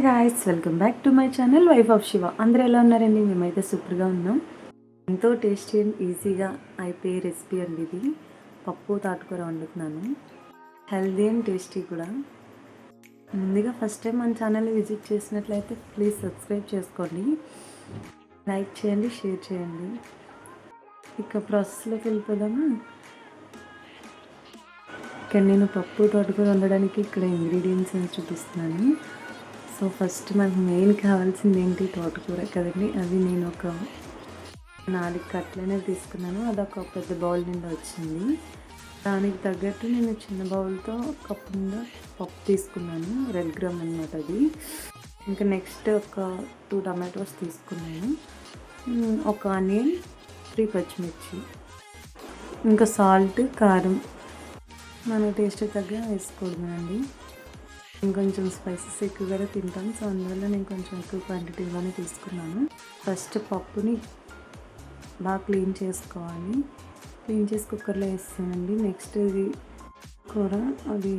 Guys welcome back to my channel wife of Shiva అందరూ ఎలా ఉన్నారండి? మేమైతే సూపర్గా ఉన్నాం. ఎంతో టేస్టీ అండ్ ఈజీగా అయిపోయే రెసిపీ అండి ఇది. పప్పు తాటుకూర వండుతున్నాను. హెల్దీ అండ్ టేస్టీ కూడా. ముందుగా ఫస్ట్ టైం మన ఛానల్ విజిట్ చేసినట్లయితే ప్లీజ్ సబ్స్క్రైబ్ చేసుకోండి. లైక్ చేయండి షేర్ చేయండి. ఇక ప్రాసెస్లోకి వెళ్ళిపోదాము? ఇక్కడ నేను పప్పు తోటకూర వండడానికి ఇక్కడ ఇంగ్రీడియంట్స్ అని చూపిస్తున్నాను. సో ఫస్ట్ మనకు మెయిన్ కావాల్సింది ఏంటి? తోటకూర కదండి. అది నేను ఒక నాలుగు కట్లనే తీసుకున్నాను. అదొక పెద్ద బౌల్ నిండా వచ్చింది. దానికి తగ్గట్టు నేను చిన్న బౌల్తో కప్పు నిండా పప్పు తీసుకున్నాను. రెడ్ గ్రామ్ అనమాట అది. ఇంకా నెక్స్ట్ ఒక టూ టమాటోస్ తీసుకున్నాను. ఒక ఆనియన్ త్రీ పచ్చిమిర్చి. ఇంకా సాల్ట్ కారం. మన టేస్ట్ తగ్గ వేసుకోవడమేనండి. ఇంకొంచెం స్పైసెస్ ఎక్కువగా తింటాను సో అందువల్ల నేను కొంచెం ఎక్కువ క్వాంటిటీలోనే తీసుకున్నాను. ఫస్ట్ పప్పుని బాగా క్లీన్ చేసుకోవాలి. క్లీన్ చేసి కుక్కర్లో వేస్తానండి. నెక్స్ట్ ఇది కూర. అది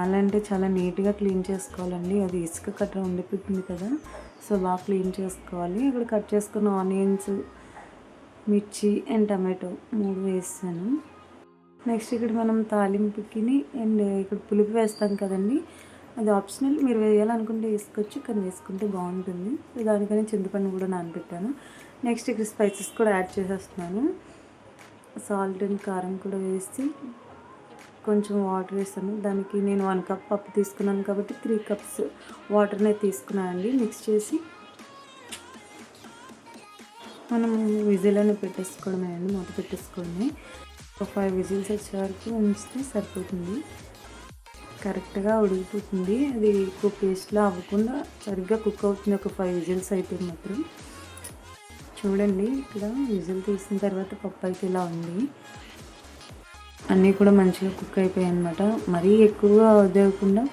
చాలా అంటే చాలా నీట్గా క్లీన్ చేసుకోవాలండి. అది ఇసుక కట్ట ఉండిపోతుంది కదా. సో బాగా క్లీన్ చేసుకోవాలి. ఇక్కడ కట్ చేసుకున్న ఆనియన్స్ మిర్చి అండ్ టమాటో మూడు వేస్తాను నెక్స్ట్ ఇక్కడ మనం తాలింపుకి అండ్ ఇక్కడ పులుపు వేస్తాం కదండి. అది ఆప్షనల్. మీరు వేయాలనుకుంటే వేసుకోవచ్చు కానీ వేసుకుంటే బాగుంటుంది. దానికని చింతపండు కూడా నానబెట్టాను. నెక్స్ట్ ఇక్కడ స్పైసెస్ కూడా యాడ్ చేసేస్తున్నాను. సాల్ట్ అండ్ కారం కూడా వేసి కొంచెం వాటర్ వేస్తాను. దానికి నేను వన్ కప్ పప్పు తీసుకున్నాను కాబట్టి త్రీ కప్స్ వాటర్నే తీసుకున్నానండి మిక్స్ చేసి మనం విజిల్ అని పెట్టేసుకోవడమే అండి మూత పెట్టేసుకోవడమే. ఫైవ్ విజిల్స్ వచ్చే వరకు ఉంచితే సరిపోతుంది. కరెక్ట్గా ఉడికిపోతుంది. అది ఎక్కువ పేస్ట్లో అవ్వకుండా సరిగ్గా కుక్ అవుతుంది. ఒక ఫైవ్ విజిల్స్ అయితే మాత్రం. చూడండి ఇక్కడ విజిల్ తీసిన తర్వాత పప్పు అయితే ఇలా ఉంది. అన్నీ కూడా మంచిగా కుక్ అయిపోయాయి అనమాట మరీ ఎక్కువగా ఉదయకుండా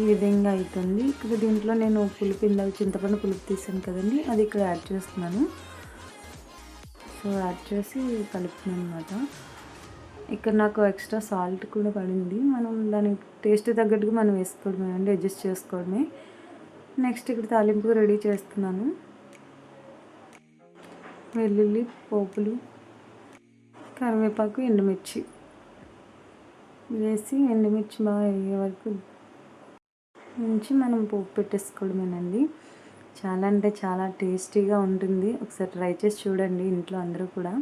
ఈ విధంగా అవుతుంది ఇక్కడ దీంట్లో నేను పులుపు ఇందాక చింతపండు పులుపు తీసాను కదండి అది ఇక్కడ యాడ్ చేస్తున్నాను. సో యాడ్ చేసి కలుపుతున్నాను అనమాట ఇక్కడ నాకు ఎక్స్ట్రా సాల్ట్ కూడా పడింది. మనం దానికి టేస్ట్ తగ్గట్టుగా మనం వేసుకోవడమే అండి అడ్జస్ట్ చేసుకోవడమే. నెక్స్ట్ ఇక్కడ తాలింపు రెడీ చేస్తున్నాను. వెల్లుల్లి పోపులు కరివేపాకు ఎండుమిర్చి వేసి ఎండుమిర్చి బాగా అయ్యే వరకు ఉంచి మనం పోపు పెట్టేసుకోవడమేనండి. చాలా అంటే చాలా టేస్టీగా ఉంటుంది. ఒకసారి ట్రై చేసి చూడండి ఇంట్లో అందరూ కూడా.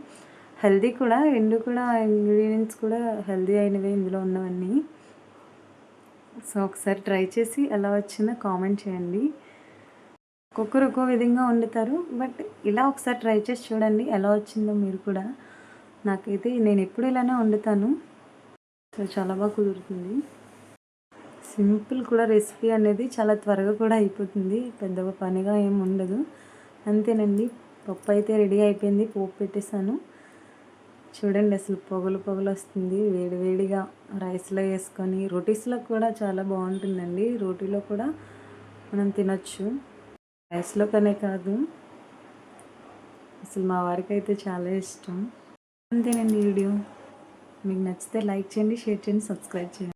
హెల్దీ కూడా రెండు కూడా ఇంగ్రీడియంట్స్ కూడా హెల్దీ అయినవే ఇందులో ఉన్నవన్నీ. సో ఒకసారి ట్రై చేసి ఎలా వచ్చిందో కామెంట్ చేయండి. ఒక్కొక్కరు ఒక్కో విధంగా వండుతారు బట్ ఇలా ఒకసారి ట్రై చేసి చూడండి ఎలా వచ్చిందో మీరు కూడా. నాకైతే నేను ఎప్పుడు ఇలానే వండుతాను. సో చాలా బాగా కుదురుతుంది. సింపుల్ కూడా రెసిపీ అనేది చాలా త్వరగా కూడా అయిపోతుంది. పెద్దగా పనిగా ఏం ఉండదు. అంతేనండి. పప్పు అయితే రెడీ అయిపోయింది. పోపు పెట్టేశాను. చూడండి అసలు పొగలు పొగలు వస్తుంది. వేడివేడిగా రైస్లో వేసుకొని రోటీస్లో కూడా చాలా బాగుంటుందండి. రోటీలో కూడా మనం తినొచ్చు. రైస్లో కనే కాదు. అసలు మా వారికి అయితే చాలా ఇష్టం. అంతేనండి వీడియో. మీకు నచ్చితే లైక్ చేయండి షేర్ చేయండి సబ్స్క్రైబ్ చేయండి.